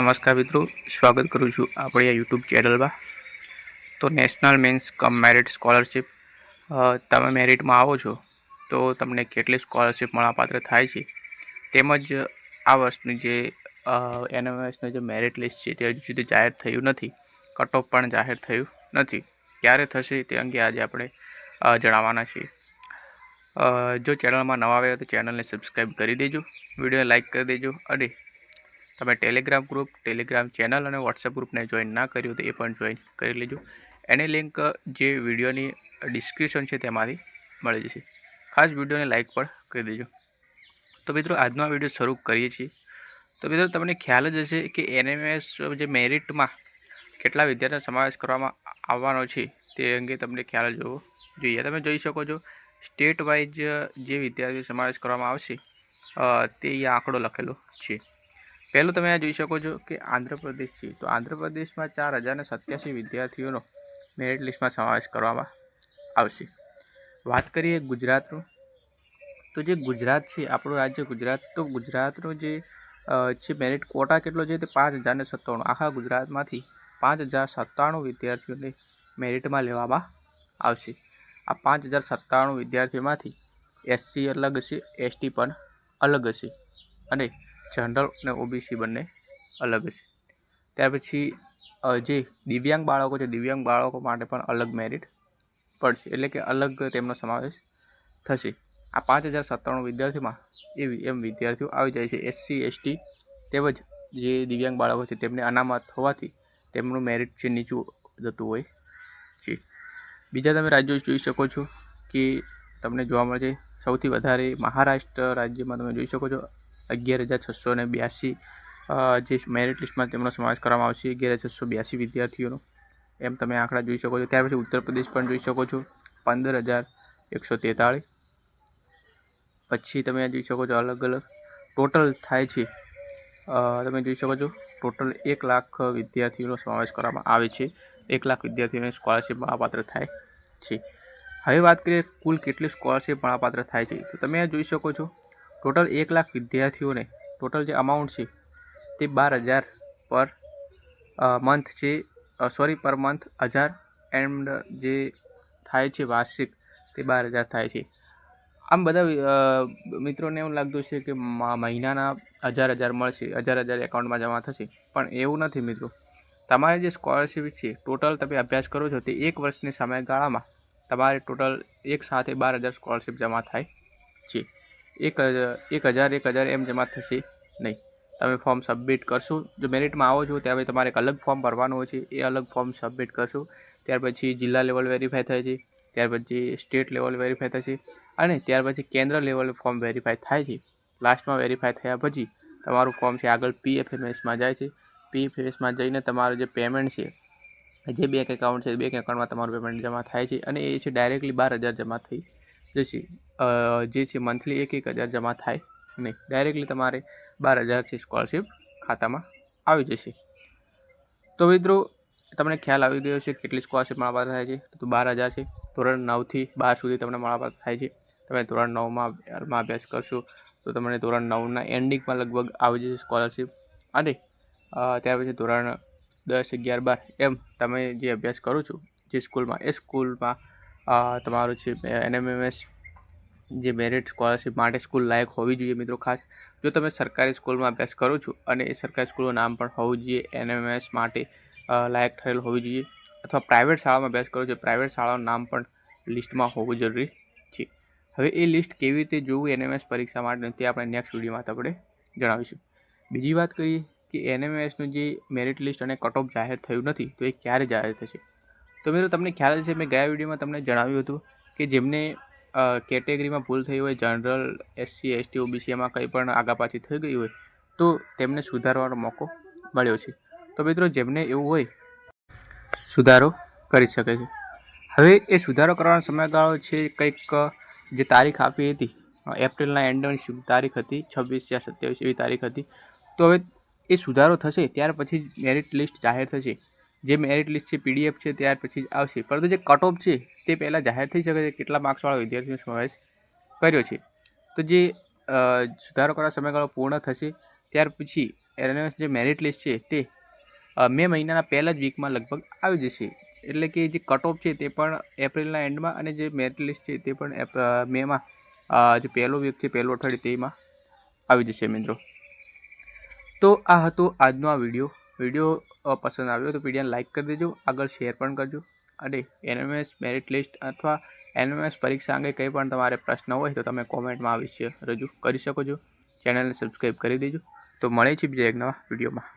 નમસ્કાર મિત્રો, સ્વાગત કરું છું આપણી આ યુટ્યુબ ચેનલમાં. તો national means cum merit scholarship તમે મેરિટમાં આવો છો, તો તમને કેટલી સ્કોલરશિપ મળવાપાત્ર થાય છે? તેમજ આ વર્ષની જે એનએમએસનું જે મેરિટ લિસ્ટ છે તે હજુ સુધી જાહેર થયું નથી કટ ઓફ પણ જાહેર થયું નથી. ક્યારે થશે તે અંગે આજે આપણે જણાવવાના છીએ. જો ચેનલમાં નવા આવ્યા તો ચેનલને સબસ્ક્રાઈબ કરી દેજો વીડિયો લાઇક કરી દેજો અને તમે ટેલિગ્રામ ગ્રુપ ટેલિગ્રામ ચેનલ અને વોટ્સએપ ગ્રુપને જોઈન ના કર્યું તો એ પણ જોઈન કરી લેજો. એની લિંક જે વિડીયોની ડિસ્ક્રિપ્શન છે તેમાંથી મળી જશે. ખાસ વિડીયોને લાઇક પણ કરી દેજો. તો મિત્રો, આજનો આ વીડિયો શરૂ કરીએ છીએ. તો મિત્રો, તમને ખ્યાલ જ હશે કે એનએમએસ જે મેરિટમાં કેટલા વિદ્યાર્થીનો સમાવેશ કરવામાં આવવાનો છે તે અંગે તમને ખ્યાલ જ હોવો જોઈએ. તમે જોઈ શકો છો સ્ટેટ વાઇઝ જે વિદ્યાર્થીઓ સમાવેશ કરવામાં આવશે તે અહીંયા આંકડો લખેલો છે. પહેલું તમે આ જોઈ શકો છો કે આંધ્રપ્રદેશ છે. તો આંધ્રપ્રદેશમાં ચાર હજારને સત્યાસી વિદ્યાર્થીઓનો મેરિટ લિસ્ટમાં સમાવેશ કરવામાં આવશે. વાત કરીએ ગુજરાતનું, તો જે ગુજરાત છે, આપણું રાજ્ય ગુજરાત, તો ગુજરાતનો જે છે મેરિટ કોટા કેટલો છે તે પાંચ હજારને સત્તાણું. આખા ગુજરાતમાંથી પાંચ હજાર સત્તાણું વિદ્યાર્થીઓને મેરિટમાં લેવામાં આવશે. આ પાંચ હજાર સત્તાણું વિદ્યાર્થીઓમાંથી એસસી અલગ હશે, એસટી પણ અલગ હશે. અને જનરલ અને ઓબીસી બંને અલગ છે. ત્યાર પછી જે દિવ્યાંગ બાળકો છે, દિવ્યાંગ બાળકો માટે પણ અલગ મેરિટ પડશે. એટલે કે અલગ તેમનો સમાવેશ થશે. આ પાંચ હજાર સત્તાણું વિદ્યાર્થીમાં એવી એમ વિદ્યાર્થીઓ આવી જાય છે. એસસી એસટી તેમજ જે દિવ્યાંગ બાળકો છે, તેમને અનામત હોવાથી તેમનું મેરિટ છે નીચું જતું હોય છે. બીજા તમે રાજ્યો જોઈ શકો છો કે તમને જોવા મળે છે, સૌથી વધારે મહારાષ્ટ્ર રાજ્યમાં તમે જોઈ શકો છો અગિયાર હજાર છસો ને બ્યાસી જે મેરિટ લિસ્ટમાં તેમનો સમાવેશ કરવામાં આવશે, અગિયાર હજાર છસો બ્યાસી વિદ્યાર્થીઓનો. એમ તમે આંકડા જોઈ શકો છો. ત્યાર પછી ઉત્તર પ્રદેશ પણ જોઈ શકો છો. પંદર હજાર એકસો તેતાળીસ. પછી તમે જોઈ શકો છો અલગ અલગ. ટોટલ થાય છે. તમે જોઈ શકો છો. ટોટલ એક લાખ વિદ્યાર્થીઓનો સમાવેશ કરવામાં આવે છે. એક લાખ વિદ્યાર્થીઓને સ્કોલરશિપ મળવાપાત્ર થાય છે. હવે વાત કરીએ કુલ કેટલી સ્કોલરશિપ મળવાપાત્ર થાય છે. તો તમે જોઈ શકો છો. ટોટલ એક લાખ વિદ્યાર્થીઓને ટોટલ જે અમાઉન્ટ છે, તે બાર હજાર પર મંથ છે સોરી પર મંથ હજાર એન્ડ જે થાય છે વાર્ષિક, તે બાર હજાર થાય છે. આમ બધા મિત્રોને એવું લાગતું છે કે મહિનાના હજાર હજાર મળશે, હજાર હજાર એકાઉન્ટમાં જમા થશે, પણ એવું નથી મિત્રો. તમારે જે સ્કોલરશિપ છે ટોટલ તમે અભ્યાસ કરો છો, તે એક વર્ષની સમયગાળામાં તમારે ટોટલ એક સાથે બાર હજાર સ્કોલરશિપ જમા થાય છે. એક એક હજાર એક હજાર એમ જમા થશે નહીં. તમે ફોર્મ સબમિટ કરશો. જો મેરિટમાં આવો છો ત્યારે તમારે એક અલગ ફોર્મ ભરવાનું હોય છે. એ અલગ ફોર્મ સબમિટ કરશો. ત્યાર પછી જિલ્લા લેવલ વેરીફાઈ થાય છે. ત્યાર પછી સ્ટેટ લેવલ વેરીફાઈ થશે અને ત્યાર પછી કેન્દ્ર લેવલ ફોર્મ વેરીફાઈ થાય છે. લાસ્ટમાં વેરીફાઈ થયા પછી તમારું ફોર્મ છે આગળ પીએફએમએસમાં જાય છે. પીએફએમએસમાં જઈને તમારું જે પેમેન્ટ છે, જે બેંક એકાઉન્ટ છે બેંક એકાઉન્ટમાં તમારું પેમેન્ટ જમા થાય છે. અને એ છે ડાયરેક્ટલી બાર હજાર જમા થઈ જશે. જે છે મંથલી એક એક હજાર જમા થાય નહીં ડાયરેક્ટલી તમારે બાર હજાર છે સ્કોલરશીપ ખાતામાં આવી જશે. તો મિત્રો, તમને ખ્યાલ આવી ગયો છે કેટલી સ્કોલરશીપ મળવાપાત્ર થાય છે. તો બાર હજાર છે. ધોરણ નવથી બાર સુધી તમને મળવાપાત્ર થાય છે. તમે ધોરણ નવમાં બારમાં અભ્યાસ કરશો તો તમને ધોરણ નવના એન્ડિંગમાં લગભગ આવી જશે સ્કોલરશીપ અને ત્યાર પછી ધોરણ દસ અગિયાર બાર એમ તમે જે અભ્યાસ કરો છો જે સ્કૂલમાં એ સ્કૂલમાં તમારું છે એનએમએમએસ જે મેરિટ સ્કોલરશિપ માટે સ્કૂલ લાયક હોવી જોઈએ મિત્રો ખાસ, જો તમે સરકારી સ્કૂલમાં અભ્યાસ કરો છો અને એ સરકારી સ્કૂલનું નામ પણ હોવું જોઈએ એનએમએસ માટે લાયક થયેલ હોવી જોઈએ અથવા પ્રાઇવેટ શાળામાં અભ્યાસ કરો છો પ્રાઇવેટ શાળાનું નામ પણ લિસ્ટમાં હોવું જરૂરી છે. હવે એ લિસ્ટ કેવી રીતે જોવું એનએમએસ પરીક્ષા માટે તે આપણે નેક્સ્ટ વિડીયોમાં આપણે જણાવીશું. બીજી વાત કરીએ કે એનએમએસનું જે મેરિટ લિસ્ટ અને કટ ઓફ જાહેર થયું નથી, તો એ ક્યારે જાહેર થશે? તો મિત્રો તમને ખ્યાલ છે મેં ગયા વિડીયોમાં તમને જણાવ્યું હતું કે જેમને કેટેગરીમાં ભૂલ થઈ હોય, જનરલ, એસસી, એસટી, ઓબીસી એમાં કંઈ પણ આગાપાછી થઈ ગઈ હોય, તો તેમને સુધારવાનો મોકો મળ્યો છે. તો મિત્રો, જેમને એવું હોય, સુધારો કરી શકે છે. હવે એ સુધારો કરવાનો સમયગાળો છે કંઈક, જે તારીખ આપી હતી એપ્રિલના એન્ડની તારીખ હતી, છવ્વીસ યા સત્યાવીસ એવી તારીખ હતી. તો હવે એ સુધારો થશે, ત્યાર પછી મેરિટ લિસ્ટ જાહેર થશે. જે મેરિટ લિસ્ટ છે પીડીએફ છે, ત્યાર પછી આવશે. પરંતુ જે કટ ઓફ છે, તે પહેલાં જાહેર થઈ શકે છે. કેટલા માર્ક્સવાળા વિદ્યાર્થીઓનો સમાવેશ કર્યો છે. તો જે સુધારો કરવા સમયગાળો પૂર્ણ થશે, ત્યાર પછી એનએમએસ જે મેરિટ લિસ્ટ છે, તે મે મહિનાના પહેલા જ વીકમાં લગભગ આવી જશે. એટલે કે જે કટ ઓફ છે, તે પણ એપ્રિલના એન્ડમાં અને જે મેરિટ લિસ્ટ છે, તે પણ મેમાં જે પહેલો વીક છે, પહેલો અઠવાડિયું તેમાં આવી જશે મિત્રો. તો આ હતો આજનો આ વીડિયો વીડિયો પસંદ આવ્યો તો વિડીયોને લાઇક કરી દેજો, આગળ શેર પણ કરજો. અને એનએમએસ મેરિટ લિસ્ટ અથવા એનએમએસ પરીક્ષા અંગે કંઈ પણ તમારે પ્રશ્ન હોય તો તમે કોમેન્ટમાં અવશ્ય રજૂ કરી શકો છો. ચેનલને સબસ્ક્રાઈબ કરી દેજો. તો મળે છે બીજા એક નવા વિડીયોમાં.